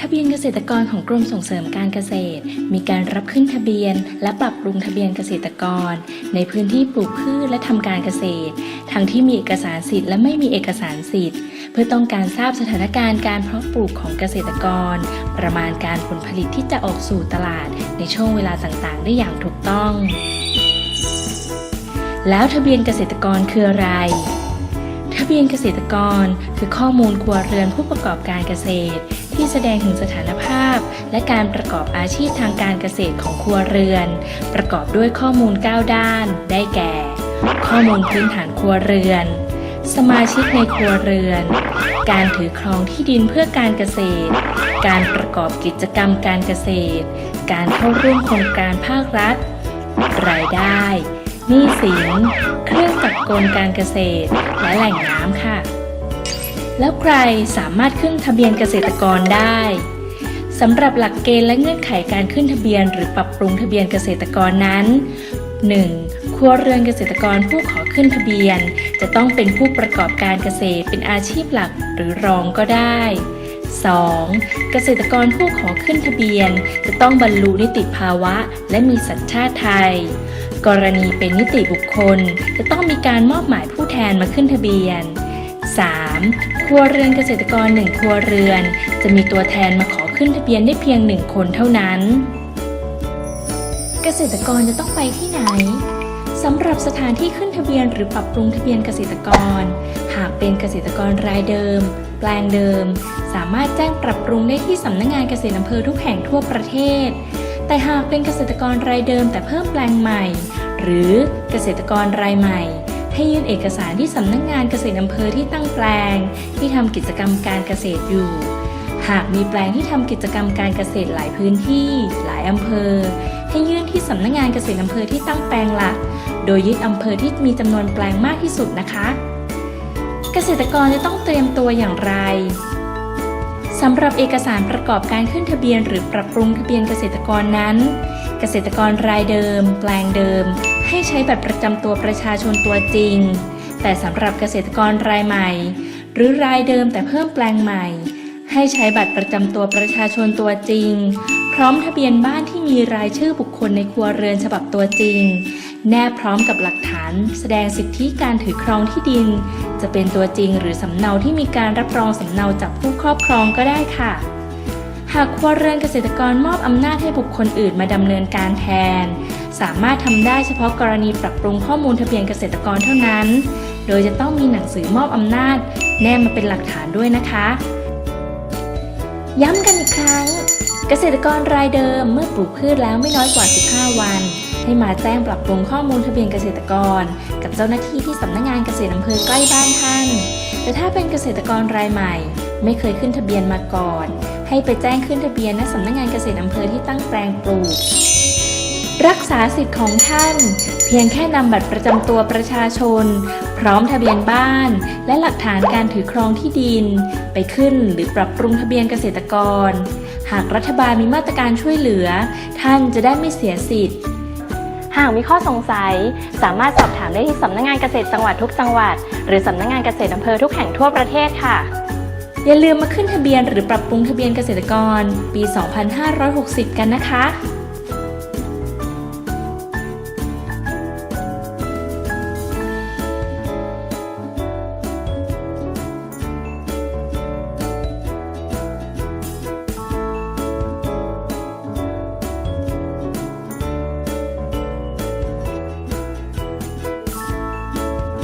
ทะเบียนเกษตรกรของกรมส่งเสริมการเกษตร มีการรับขึ้นทะเบียน และปรับปรุงทะเบียนเกษตรกร ในพื้นที่ปลูกพืชและทำการเกษตร ทั้งที่มีเอกสารสิทธิ์และไม่มีเอกสารสิทธิ์ เพื่อต้องการทราบสถานการณ์การเพาะปลูกของเกษตรกร ประมาณการผลผลิตที่จะออกสู่ตลาด ในช่วงเวลาต่างๆ ได้อย่างถูกต้อง แล้วทะเบียนเกษตรกรคืออะไร เบียนเกษตรกร คือข้อมูลครัวเรือนผู้ประกอบการเกษตร ที่แสดงถึงสถานภาพ และการประกอบอาชีพทางการเกษตรของครัวเรือน ประกอบด้วยข้อมูล 9 ด้าน ได้แก่ ข้อมูลพื้นฐานครัวเรือน สมาชิกในครัวเรือน การถือครองที่ดินเพื่อการเกษตร การประกอบกิจกรรมการเกษตร การเข้าร่วมโครงการภาครัฐ รายได้ หนี้สินเครื่องจักรกลการเกษตร และแหล่งน้ำค่ะ แล้วใครสามารถขึ้นทะเบียนเกษตรกรได้สำหรับหลักเกณฑ์และเงื่อนไขการขึ้นทะเบียน หรือปรับปรุงทะเบียนเกษตรกรนั้น 1. ครัวเรือนเกษตรกรผู้ขอขึ้นทะเบียน จะต้องเป็นผู้ประกอบการเกษตรเป็นอาชีพหลักหรือรองก็ได้ 2. เกษตรกรผู้ขอขึ้นทะเบียน จะต้องบรรลุนิติภาวะ และมีสัญชาติไทย กรณีเป็นนิติบุคคล จะต้องมีการมอบหมายผู้แทนมาขึ้นทะเบียน 3. ครัวเรือนเกษตรกร 1 ครัวเรือน จะมีตัวแทนมาขอขึ้นทะเบียนได้เพียง 1 คนเท่านั้น เกษตรกรจะต้องไปที่ไหนสำหรับสถานที่ขึ้นทะเบียนหรือปรับปรุงทะเบียนเกษตรกร หากเป็นเกษตรกรรายเดิม แปลงเดิม สามารถแจ้งปรับปรุงได้ที่สำนักงานเกษตรอำเภอทุกแห่งทั่วประเทศ แต่หากเป็นเกษตรกรรายเดิมแต่เพิ่มแปลงใหม่ หรือเกษตรกรรายใหม่ ให้ยื่นเอกสารที่สำนักงานเกษตรอำเภอที่ตั้งแปลง ที่ทำกิจกรรมการเกษตรอยู่ หากมีแปลงที่ทำกิจกรรมการเกษตรหลายพื้นที่ หลายอำเภอ ให้ยื่นที่สำนักงานเกษตรอำเภอที่ตั้งแปลงหลัก โดยยึดอำเภอที่มีจำนวนแปลงมากที่สุดนะคะ เกษตรกรจะต้องเตรียมตัวอย่างไร สำหรับเอกสารประกอบการขึ้นทะเบียน หรือปรับปรุงทะเบียนเกษตรกรนั้น เกษตรกรรายเดิม แปลงเดิม ให้ใช้บัตรประจำตัวประชาชนตัวจริง แต่สำหรับเกษตรกรรายใหม่ หรือรายเดิมแต่เพิ่มแปลงใหม่ ให้ใช้บัตรประจำตัวประชาชนตัวจริง พร้อมทะเบียนบ้านที่มีรายชื่อบุคคลในครัวเรือนฉบับตัวจริง แนบพร้อมกับหลักฐาน แสดงสิทธิการถือครองที่ดิน จะเป็นตัวจริงหรือสำเนาที่มีการรับรองสำเนาจากผู้ครอบครองก็ได้ค่ะ หากครัวเรือนเกษตรกรมอบอำนาจให้บุคคลอื่นมาดำเนินการแทน สามารถทำได้เฉพาะกรณีปรับปรุงข้อมูลทะเบียนเกษตรกรเท่านั้น โดยจะต้องมีหนังสือมอบอำนาจ แนบมาเป็นหลักฐานด้วยนะคะ ย้ำกันอีกครั้ง เกษตรกรรายเดิมเมื่อปลูกพืชแล้วไม่น้อยกว่า 15 วัน ให้มาแจ้งปรับปรุงข้อมูลทะเบียนเกษตรกร กับเจ้าหน้าที่ที่สำนักงานเกษตรอำเภอใกล้บ้านท่าน แต่ถ้าเป็นเกษตรกรรายใหม่ ไม่เคยขึ้นทะเบียนมาก่อน ให้ไปแจ้งขึ้นทะเบียนณสำนักงานเกษตรอำเภอที่ตั้งแปลงปลูกรักษาสิทธิ์ของท่าน เพียงแค่นำบัตรประจำตัวประชาชน พร้อมทะเบียนบ้าน และหลักฐานการถือครองที่ดิน ไปขึ้นหรือปรับปรุงทะเบียนเกษตรกร หากรัฐบาลมีมาตรการช่วยเหลือ ท่านจะได้ไม่เสียสิทธิ์ หากมีข้อสงสัย สามารถสอบถามได้ที่สำนักงานเกษตรจังหวัดทุกจังหวัด หรือสำนักงานเกษตรอำเภอทุกแห่งทั่วประเทศค่ะ อย่าลืมมาขึ้นทะเบียนหรือปรับปรุงทะเบียนเกษตรกร ปี 2560 กันนะคะ